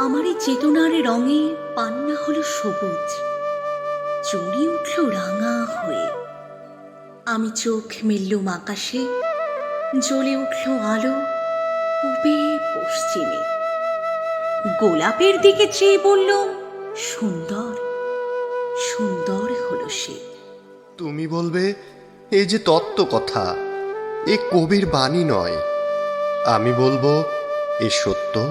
আমার এই চেতনার রঙে পান্না হলো সবুজ। চড়ি উঠল রাঙা হয়ে। আমি চোখ মেললুম আকাশে। জ্বলে উঠল আলো পূবে পশ্চিমে। গোলাপের দিকে চেয়ে বলল, সুন্দর সুন্দর হলো সে। তুমি বলবে এই যে তত্ত্ব কথা, এ কবির বাণী নয়। আমি বলব, এ সত্য।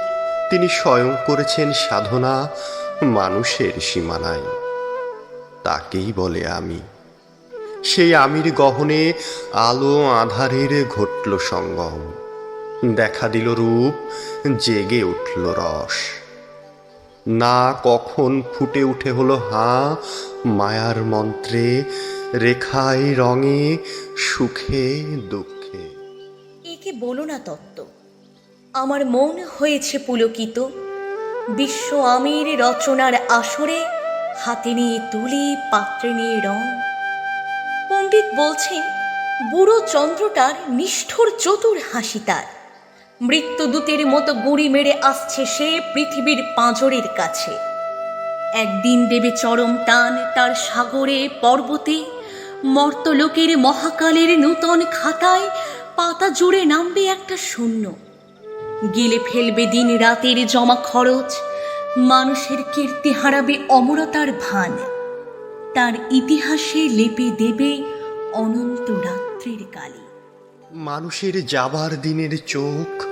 তিনি স্বয়ং করেছেন সাধনা মানুষের সীমানায়। তাকেই বলে আমি। সেই আমির গহনে আলো আধারের ঘটল সঙ্গম। দেখা দিল রূপ, জেগে উঠল রস। না কখন ফুটে উঠে হলো হাঁ, মায়ার মন্ত্রে, রেখায় রঙে, সুখে, দুঃখে। একে বলো না তত্ত্ব। আমার মন হয়েছে পুলকিত। বিশ্ব আমির রচনার আসরে হাতে নিয়ে তুলি পাত্রে নিয়ে রং। পণ্ডিত বলছেন, বুড়ো চন্দ্রটার নিষ্ঠুর চতুর হাসি তার। মৃত্যুদূতের মতো গুঁড়ি মেরে আসছে সে পৃথিবীর পাঁজরের কাছে। একদিন দেবে চরম টান তার সাগরে পর্বতে, মর্তলোকের মহাকালের নূতন খাতায় পাতা জুড়ে নামবে একটা শূন্য। গিলে ফেলবে দিন রাতের জমা খরচ। মানুষের কীর্তি হারাবে অমরতার ভান। তার ইতিহাসে লেপে দেবে অনন্ত রাত্রির কালী। মানুষের যাবার দিনের চোখ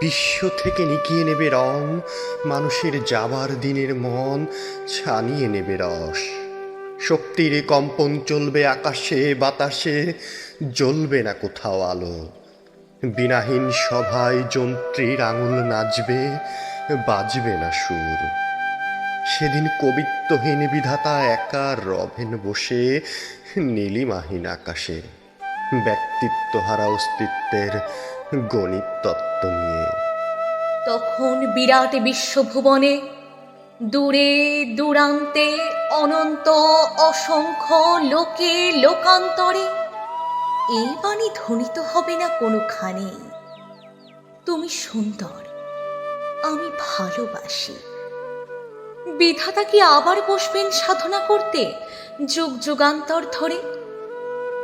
বিশ্ব থেকে নিকিয়ে নেবে রং। মানুষের যাবার দিনের মন ছানিয়ে নেবে রস। শক্তির কম্পন চলবে আকাশে, বাতাসে, জ্বলবে না কোথাও আলো। বিনাহীন সভায় যন্ত্রীর আঙুল নাচবে, বাজবে না সুর। সেদিন কবিত্বহীন বিধাতা একা রভেন বসে, নীলিমাহীন আকাশে। ব্যক্তিত্বহারা অস্তিত্বের গণিত তত্ত্ব নিয়ে। তখন বিরাট বিশ্বভুবনে, দূরে দূরান্তে অনন্ত অসংখ্য লোকে, লোকান্তরে এই বাণী ধ্বনিত হবে না কোনোখানে। তুমি সুন্দর, আমি ভালোবাসি। বিধাতা কি আবার বসবেন সাধনা করতে? যুগ যুগান্তর ধরে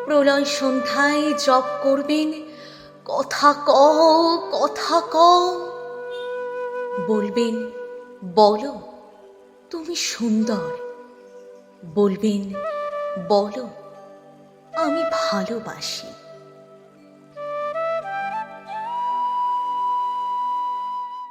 প্রলয় সন্ধ্যায় জপ করবেন। কথা কও কথা কও। বলবেন, বলো, তুমি সুন্দর। বলবেন, বলো। আমি ভালোবাসি।